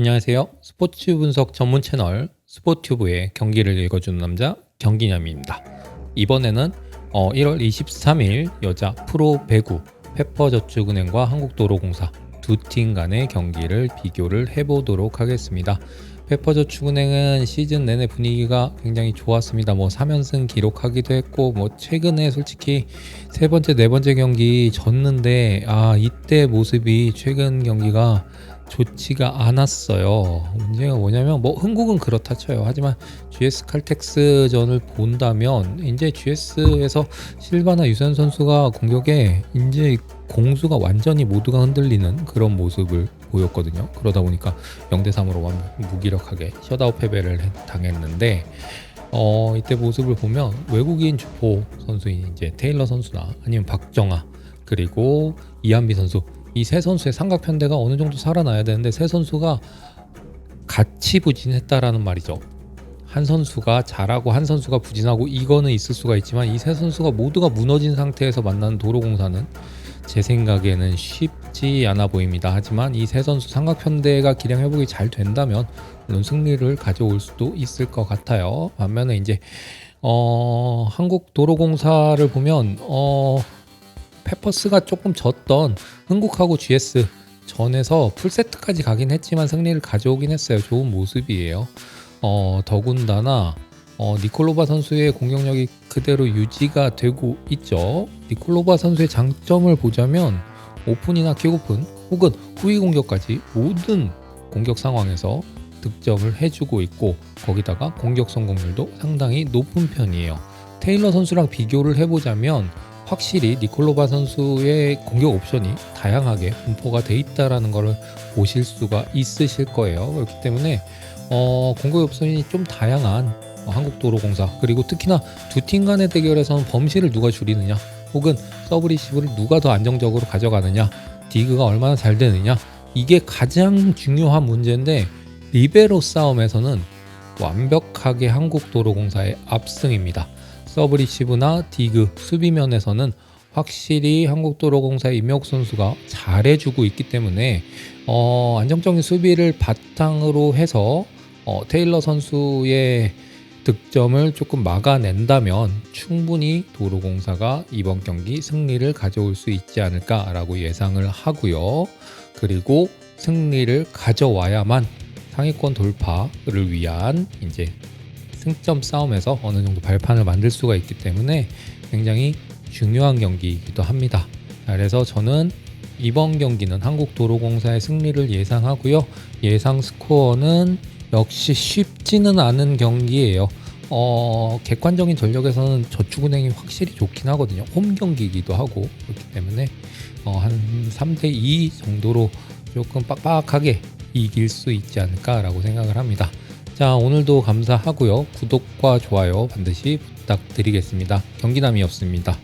안녕하세요. 스포츠 분석 전문 채널 스포튜브의 경기를 읽어주는 남자 경기남입니다. 이번에는 어, 1월 23일 여자 프로 배구 페퍼저축은행과 한국도로공사 두 팀 간의 경기를 비교를 해보도록 하겠습니다. 페퍼저축은행은 시즌 내내 분위기가 굉장히 좋았습니다. 뭐 3연승 기록하기도 했고 뭐 최근에 솔직히 세 번째 네 번째 경기 졌는데 아 이때 모습이 최근 경기가 좋지가 않았어요. 문제가 뭐냐면 뭐 흥국은 그렇다 쳐요. 하지만 GS 칼텍스전을 본다면 이제 GS에서 실바나 유선 선수가 공격에 이제 공수가 완전히 모두가 흔들리는 그런 모습을 보였거든요. 그러다 보니까 0대 3으로 무기력하게 셧아웃 패배를 했- 당했는데 어 이때 모습을 보면 외국인 주포 선수인 이제 테일러 선수나 아니면 박정아 그리고 이한비 선수 이 세 선수의 삼각 편대가 어느 정도 살아나야 되는데 세 선수가 같이 부진했다라는 말이죠. 한 선수가 잘하고 한 선수가 부진하고 이거는 있을 수가 있지만 이 세 선수가 모두가 무너진 상태에서 만난 도로공사는 제 생각에는 쉽지 않아 보입니다. 하지만 이 세 선수 삼각 편대가 기량 회복이 잘 된다면 물론 승리를 가져올 수도 있을 것 같아요. 반면에 이제 어 한국 도로공사를 보면 어 페퍼스가 조금 졌던 흥국하고 GS 전에서 풀세트까지 가긴 했지만 승리를 가져오긴 했어요. 좋은 모습이에요. 어, 더군다나 어, 니콜로바 선수의 공격력이 그대로 유지가 되고 있죠. 니콜로바 선수의 장점을 보자면 오픈이나 킥오픈 혹은 후위 공격까지 모든 공격 상황에서 득점을 해주고 있고 거기다가 공격 성공률도 상당히 높은 편이에요. 테일러 선수랑 비교를 해보자면 확실히 니콜로바 선수의 공격 옵션이 다양하게 분포가 돼 있다라는 것을 보실 수가 있으실 거예요. 그렇기 때문에 어, 공격 옵션이 좀 다양한 어, 한국도로공사 그리고 특히나 두 팀 간의 대결에서는 범실을 누가 줄이느냐 혹은 서브리시브를 누가 더 안정적으로 가져가느냐 디그가 얼마나 잘 되느냐 이게 가장 중요한 문제인데 리베로 싸움에서는 완벽하게 한국도로공사의 압승입니다. 서브리시브나 디그 수비면에서는 확실히 한국도로공사의 임혁 선수가 잘해주고 있기 때문에 어, 안정적인 수비를 바탕으로 해서 어, 테일러 선수의 득점을 조금 막아낸다면 충분히 도로공사가 이번 경기 승리를 가져올 수 있지 않을까라고 예상을 하고요. 그리고 승리를 가져와야만 상위권 돌파를 위한 이제 승점 싸움에서 어느 정도 발판을 만들 수가 있기 때문에 굉장히 중요한 경기이기도 합니다. 자, 그래서 저는 이번 경기는 한국도로공사의 승리를 예상하고요. 예상 스코어는 역시 쉽지는 않은 경기예요. 어, 객관적인 전력에서는 저축은행이 확실히 좋긴 하거든요. 홈 경기이기도 하고 그렇기 때문에 어, 한 3대 2 정도로 조금 빡빡하게 이길 수 있지 않을까라고 생각을 합니다. 자, 오늘도 감사하고요. 구독과 좋아요 반드시 부탁드리겠습니다. 경기남이었습니다.